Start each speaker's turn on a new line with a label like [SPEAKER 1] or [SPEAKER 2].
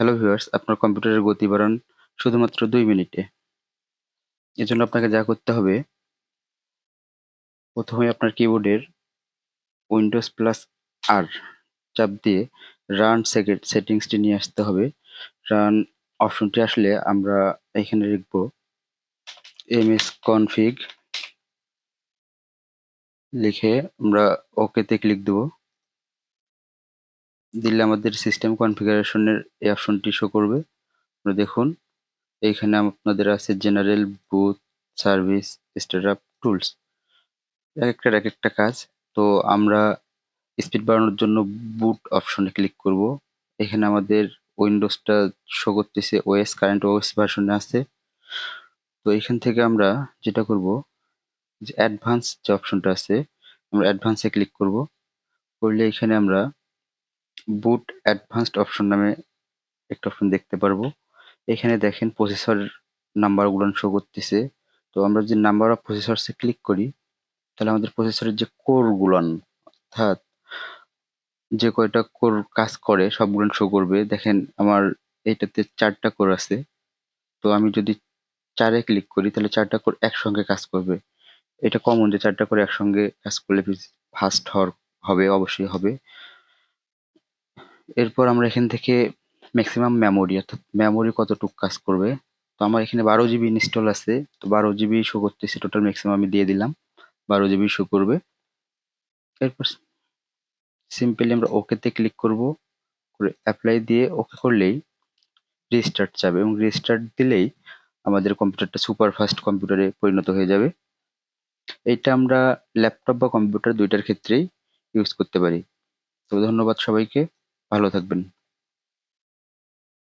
[SPEAKER 1] Hello viewers আপনার কম্পিউটারের গতি বাড়ান শুধুমাত্র দুই মিনিটে। এজন্য আপনাকে যা করতে হবে, প্রথমে আপনার কিবোর্ডের উইন্ডোজ প্লাস আর চাপ দিয়ে রান সেকেন্ড সেটিংসটি নিয়ে আসতে হবে। রান অপশনটি আসলে আমরা এখানে লিখব এম এস কনফিগ লিখে আমরা ওকেতে ক্লিক দেব। দিলে আমাদের সিস্টেম কনফিগারেশনের এই অপশনটি শো করবে। দেখুন, এইখানে আপনাদের আছে general boot service startup tools এক একটার এক একটা কাজ। তো আমরা স্পিড বাড়ানোর জন্য বুট অপশনে ক্লিক করব। এখানে আমাদের উইন্ডোজটা শো করতেছে ওএস কারেন্ট ওএস ভার্সনে আছে। তো এখান থেকে আমরা যেটা করব, যে অ্যাডভান্স যে অপশনটা আছে, আমরা অ্যাডভান্সে ক্লিক করব। করলে এখানে আমরা বুট অ্যাডভান্সড অপশন নামে একটা অপশন দেখতে পারব। এখানে দেখেন প্রসেসর নাম্বারগুলো শো করতেছে। তো আমরা যদি নাম্বার অফ প্রসেসরসে ক্লিক করি, তাহলে আমাদের প্রসেসরের যে কোরগুলান অর্থাৎ যে কয়টা কোর কাজ করে, সবগুলো শো করবে। দেখেন আমার এইটাতে চারটা কোর আছে। তো আমি যদি চারে ক্লিক করি, তাহলে চারটা কোর একসঙ্গে কাজ করবে। এটা কমন যে চারটা কোর একসঙ্গে কাজ করলে ফাস্ট হওয়ার, হবে, অবশ্যই হবে। এরপর আমরা এখান থেকে ম্যাক্সিমাম মেমোরি অর্থাৎ মেমোরি কতটুকু কাজ করবে? তো আমার এখানে বারো জিবি ইনস্টল আছে, তো বারো জিবি শো করতেছে টোটাল ম্যাক্সিমাম আমি দিয়ে দিলাম, বারো জিবি শো করবে। এরপর সিম্পলি আমরা ওকেতে ক্লিক করব, করে অ্যাপ্লাই দিয়ে ওকে করলেই রিস্টার্ট যাবে এবং রিস্টার্ট দিলেই আমাদের কম্পিউটারটা সুপার ফাস্ট কম্পিউটারে পরিণত হয়ে যাবে। এইটা আমরা ল্যাপটপ বা কম্পিউটার দুইটার ক্ষেত্রেই ইউজ করতে পারি। তো ধন্যবাদ সবাইকে। ভালো থাকবেন।